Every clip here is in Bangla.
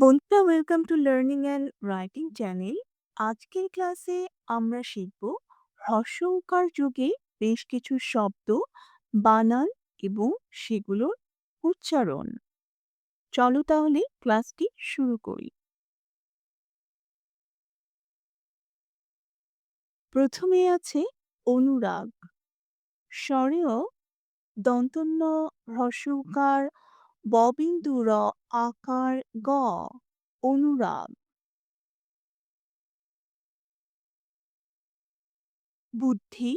বন্ধুরা welcome to learning and writing channel আজকের ক্লাসে আমরা শিখব হ্রস্ব উকার যুগে বেশ কিছু শব্দ, বানান এবং সেগুলোর উচ্চারণ। চলো তাহলে ক্লাসটি শুরু করি। প্রথমে আছে অনুরাগ। স্বরেও দন্তন্য হ্রস্ব উকার ববিন্দু আকার গ, অনুরাগ। বুদ্ধি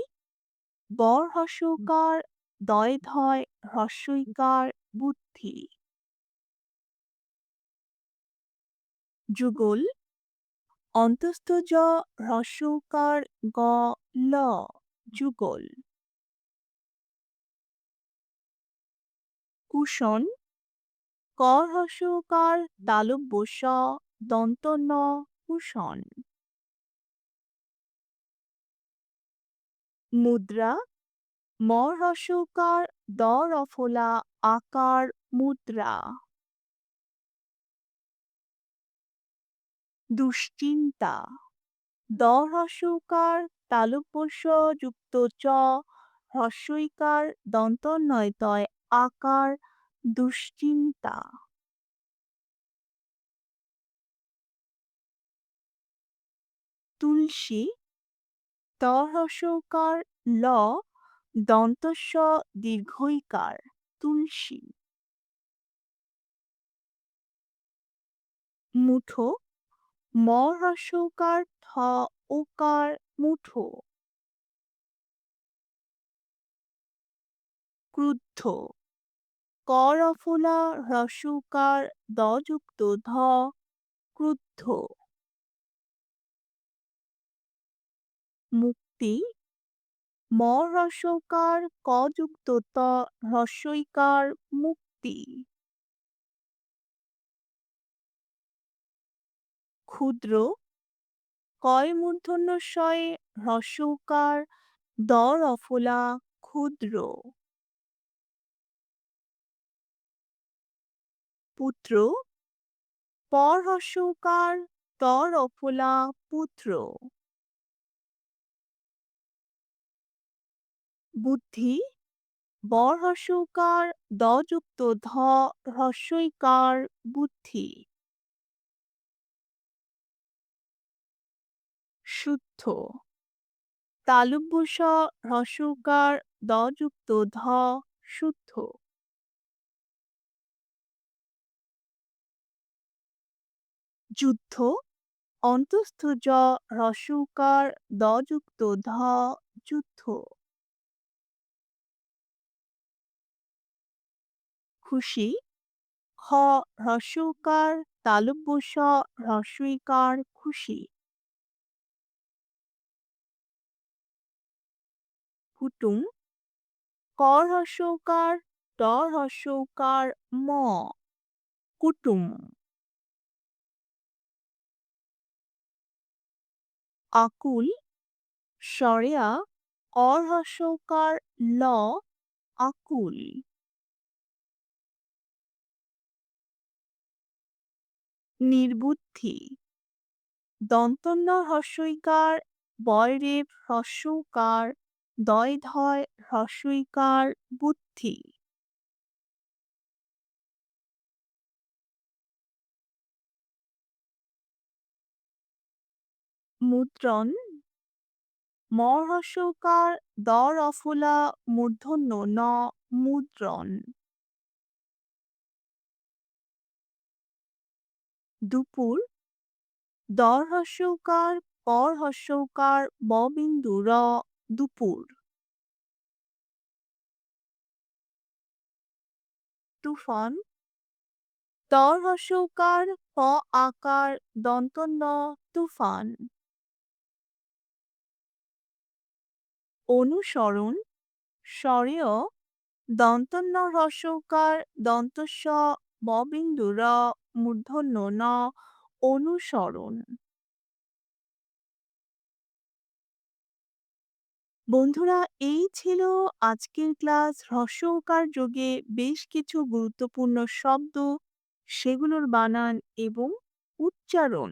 বর হ্রস্বকার দয় ধয় হ্রস্বইকার বুদ্ধি। যুগল, অন্তস্থ জ হ্রস্বকার গ, ল, যুগল। কুশন ক হ্রস্বকার তালব্য স দন্ত ন কুশন মুদ্রা ম হ্রস্বকার দ রফলা আকার, মুদ্রা। দুশ্চিন্তা দ হ্রস্বকার তালব্যস্য যুক্ত চ, হ্রস্বইকার, দন্ত নয়তয়, আকার দুশ্চিন্তা। তুলসী ত হ্রস্বকার ল, দন্তস্ব দীর্ঘইকার, তুলসী। মুঠো ম হ্রস্বকার থ ওকার মুঠো। ক্রুদ্ধ কর অফলা হ্রস্বকার দযুক্ত, ধ, ক্রুদ্ধ। মুক্তি, ম ক যুক্ত ত হ্রস্বইকার মুক্তি। ক্ষুদ্র কয় মূর্ধন্য মূর্ধন্যশয়ে হ্রস্বকার দ রফলা ক্ষুদ্র। পুত্র। পর হ্রস্বকার ত রফলা পুত্র। বুদ্ধি। বর হ্রস্বকার দ যুক্ত ধ হ্রস্বইকার বুদ্ধি। শুদ্ধ। তালব্যস হ্রস্বকার দযুক্ত ধ শুদ্ধ। যুদ্ধ অন্তস্থ জ হ্রস্বকার দ যুক্ত ধ, যুদ্ধ। খুশি হ্রস্বকার তালব্য স হ্রস্বইকার খুশি। কুটুম কর হ্রস্বকার ট হ্রস্বকার ম। কুটুম। আকুল সরেয়া অর ল আকুল। নির্বুদ্ধি দন্তন্য হ্রস্বইকার বয়রেব হ্রস্বকার দয় ধয় হ্রস্বইকার বুদ্ধি। মুদ্রণ ম হ্রস্বকার দ রফলা মূর্ধন্য ন মুদ্রণ। দুপুর দ হ্রস্বকার পর হ্রস্বকার ববিন্দু র দুপুর। তুফান ত হ্রস্বকার প আকার, দন্তন্য, তুফান। অনুসরণ স্বরেয় দন্তন্য হ্রস্বকার দন্তস্ব ববিন্দু র মূর্ধন্য ন অনুসরণ বন্ধুরা, এই ছিল আজকের ক্লাস হ্রস্ব উকার যোগে বেশ কিছু গুরুত্বপূর্ণ শব্দ, সেগুলোর বানান এবং উচ্চারণ।